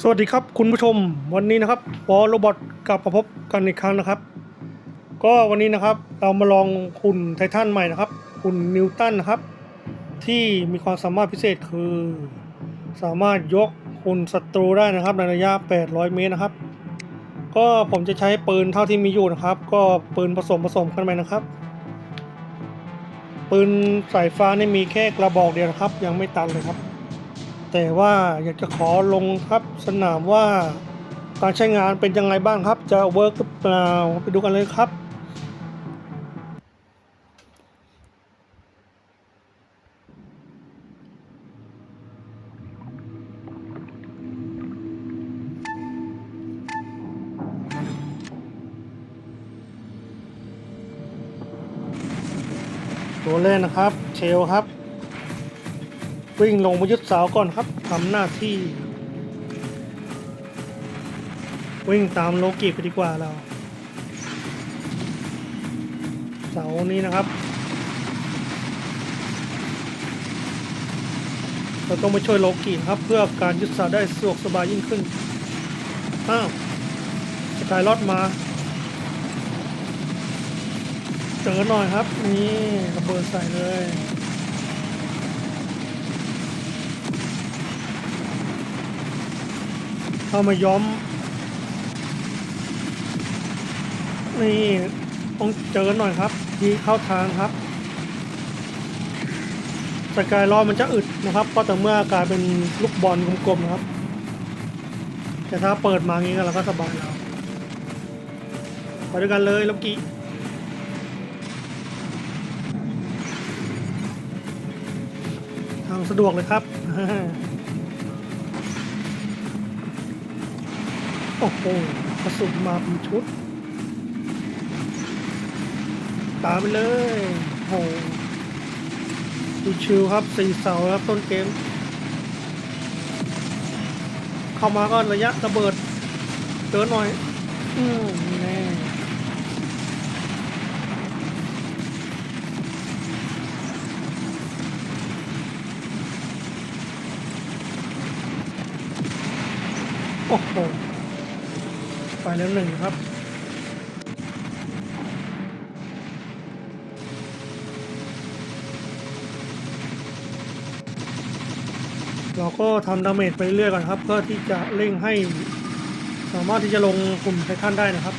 สวัสดีครับคุณผู้ชมวันนี้นะครับวอลโรบอทกลับมาพบกันอีกครั้งนะครับ ก็วันนี้นะครับเรามาลองคุณไททันใหม่นะครับคุณนิวตันนะครับ ที่มีความสามารถพิเศษคือ สามารถยกคุณศัตรูได้นะครับในระยะ 800 เมตรนะครับ ก็ผมจะใช้ปืนเท่าที่มีอยู่นะครับ ก็ปืนผสมผสมกันไปนะครับ ปืนสายฟ้านี่มีแค่กระบอกเดียวนะครับ ยังไม่ตันเลยครับ แต่ว่าอยากจะขอลงครับสนามว่าการใช้งานเป็นยังไงบ้างครับ จะเวิร์กหรือเปล่าไปดูกันเลยครับตัวแรกนะครับเชลครับ วิ่งลงมายึดเสาก่อนครับทำหน้าที่ วิ่งตามโลกิไปดีกว่าเรา เสานี้นะครับเราต้องไปช่วยโลกิครับ เพื่อการยึดเสาได้สะดวกสบายยิ่งขึ้นอ้าวสกายลอดมาเจอหน่อยครับ นี่ระเบิดใส่เลย เข้ามาย้อม นี่ต้องเจอหน่อยครับ ที่เข้าทางครับสกายล้อมันจะอึดนะครับ ก็แต่เมื่อกลายเป็นลูกบอลกลมๆนะครับ แต่ถ้าเปิดมางี้ก็เราก็สบายแล้วไปด้วยกันเลยลูกกี้ทางสะดวกเลยครับ โอ้โหกระสุนมาเป็นชุด ตามไปเลยโหดูชิวครับสี่เสาครับต้นเกม เข้ามาก็ระยะระเบิดเจอหน่อย อืมแน่โอ้โห ไปแล้วหนึ่งครับเราก็ทำดาเมจไปเรื่อยก่อนครับ เพื่อที่จะเร่งให้ สามารถที่จะลงกลุ่มไททันได้นะครับ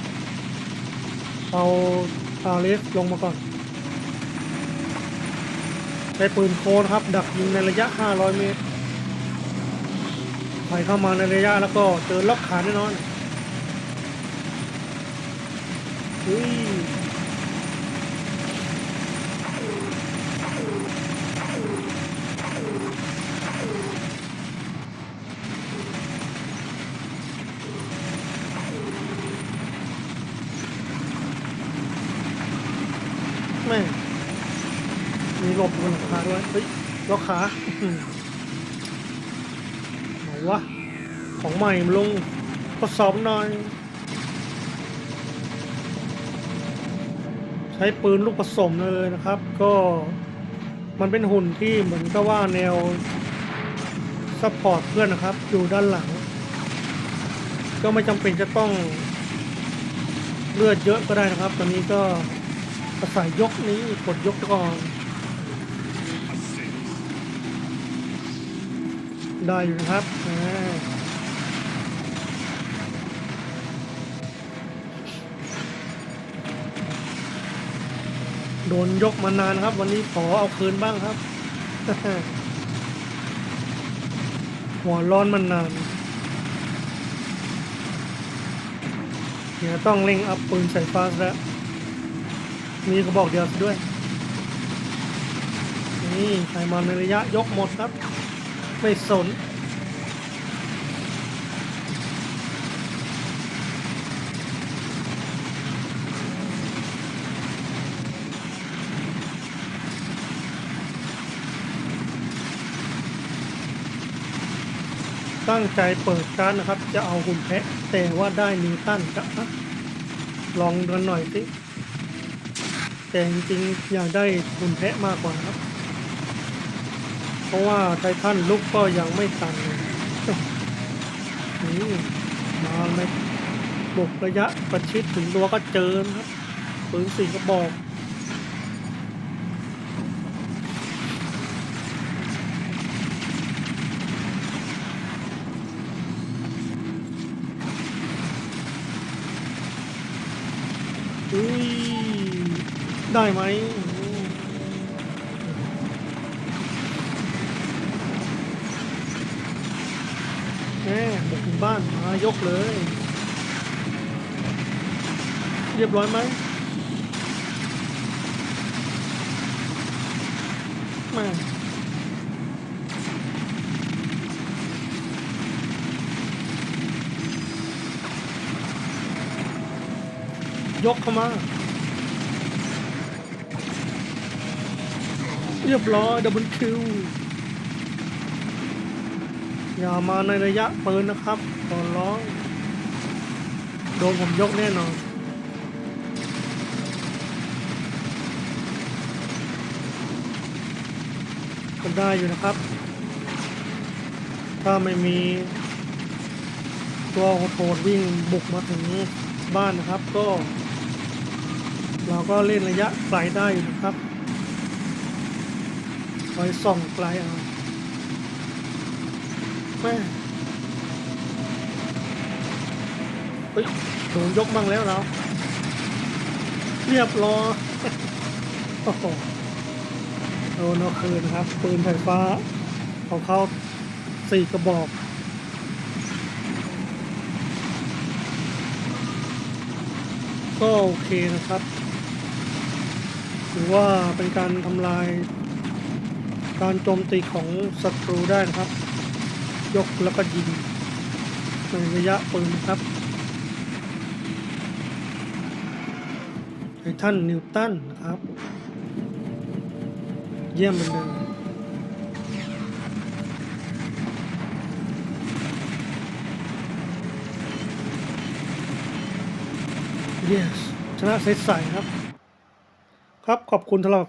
เอาอาเลสลงมาก่อนใช้ปืนโค้ดครับ ดักยิงในระยะ 500 เมตรใครเข้ามาในระยะแล้วก็เจอล็อกขาแน่นอน อุ้ยแม่มีหลบบนหลังคาด้วยเฮ้ยล็อกขาอื้อหือไหนวะของใหม่ลงทดสอบหน่อย ใช้ปืนลูกผสมเลยนะครับ ก็มันเป็นหุ่นที่เหมือนกับว่าแนวซัพพอร์ตเพื่อนนะครับ อยู่ด้านหลัง ก็ไม่จำเป็นจะต้องเลือดเยอะก็ได้นะครับ ตอนนี้ก็อาศัยยกนี้กดยกก่อน ได้อยู่นะครับ นยกมานานครับ วันนี้ขอเอาคืนบ้างครับ หัวร้อนมานานเดี๋ยวต้องเร่งอัพปืนใส่ฟ้าแล้ว มีกระบอกเดียวด้วย นี่ใครมาในระยะยกหมดครับ ไม่สน ตั้งใจเปิดการนะครับ จะเอาหุ่นแพะแต่ว่าได้นิวตันจะอะลองดูหน่อยสิแต่จริงๆอยากได้หุ่นแพะมากกว่าครับ เพราะว่าไททันลุกก็ยังไม่ตันนี่นี่มาในบุกระยะประชิดถึงตัวก็เจอครับปืนสี่กระบอก อุ้ย ได้ไหมแม่บุกถึงบ้านมายกเลย เรียบร้อยไหมแม่ยกเข้า เรียบร้อยดับเบิลคิวอย่ามาในระยะปืนนะครับขอร้องโดนผมยกแน่นอนก็ได้อยู่นะครับ ถ้าไม่มีตัวโหดวิ่งบุกมาถึงบ้านนะครับ ก็ เราก็เล่นระยะไกลได้อยู่นะครับ คอยส่องไกลเอาแม่เฮ้ยโดนยกบ้างแล้วเราเรียบร้อยโอ้โหโดนเอาคืนครับ ปืนไฟฟ้า ของเขาสี่กระบอกก็โอเคนะครับ ถือว่าเป็นการทำลาย การโจมตีของศัตรูได้นะครับ ยกแล้วก็ยิงในระยะปืนนะครับไททันนิวตันนะครับ เยี่ยมเป็นเลยเยสชนะใสๆครับ ครับขอบคุณสำหรับ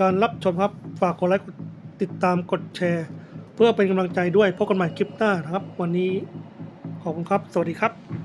การรับชมครับ ฝากกดไลค์กดติดตามกดแชร์ เพื่อเป็นกำลังใจด้วยพบกันใหม่คลิปหน้านะครับ วันนี้ขอบคุณครับ สวัสดีครับ